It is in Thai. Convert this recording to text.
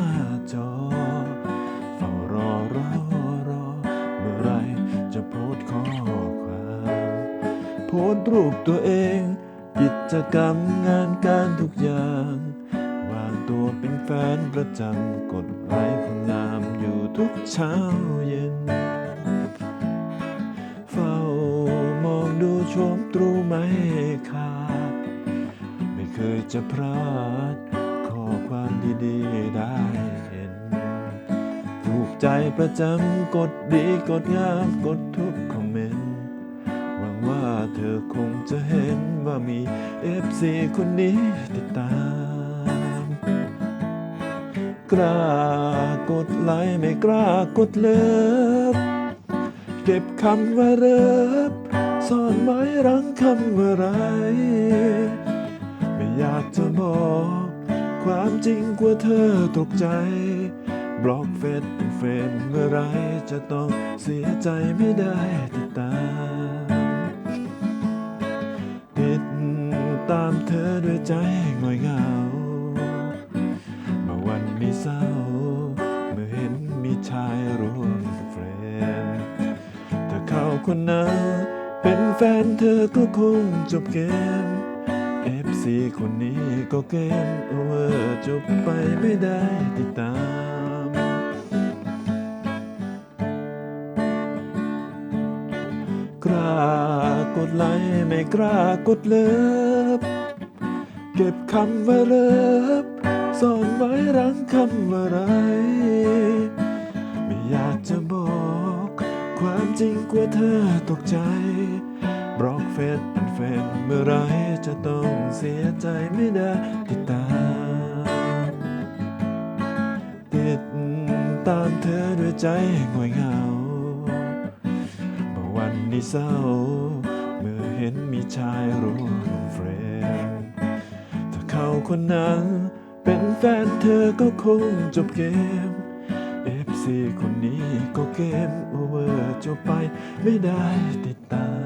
าจอเฝ้ารอรอรอ เมื่อไรจะโพสข้อความ โพสรูปตัวเอง กิจกรรมงานการทุกอย่าง วางตัวเป็นแฟนประจำกดไลค์คนงามอยู่ทุกเช้าเย็น เฝ้ามองดูชมตรูไม่ขาดไม่เคยจะพลาด ความดีๆได้เห็น ถูกใจประจำกดดีกดงามกดทุกคอมเมนต์หวังว่าเธอคงจะเห็นว่ามี FC คนนี้ติดตาม กล้ากดไลค์ไม่กล้ากดเลิฟเก็บคำว่าเริบซ่อนไว้รังคำว่าไรไม่อยากจะบอก ความจริงกว่าเธอตกใจ บล็อกเฟซเป็นเฟนเมื่อไรจะต้องเสียใจไม่ได้ติดตามติดตามเธอด้วยใจง่อยเหงาเมื่อวันมีเศร้า เมื่อเห็นมีชายร่วมเฟรนถ้าเขาคนนั้นเป็นแฟนเธอก็คงจบเกม FC คนนี้ก็เกมโอเวอร์จบไปไม่ได้ติดตามกล้ากดไลค์ไม่กล้ากดเลิฟเก็บคำว่าเลิฟซ่อนไว้รังคำว่าไร ไม่อยากจะบอก ความจริงกว่าเธอตกใจบล็อกเฟซ แฟนเมื่อไรจะต้องเสียใจไม่ได้ติดตามติดตามเธอด้วยใจง่อยเหงาเมื่อวันนี้เศร้า เมื่อเห็นมีชายร่วมเฟรนถ้าเขาคนนั้นเป็นแฟนเธอก็คงจบเกม FC คนนี้ก็เกมโอเวอร์จบไปไม่ได้ติดตาม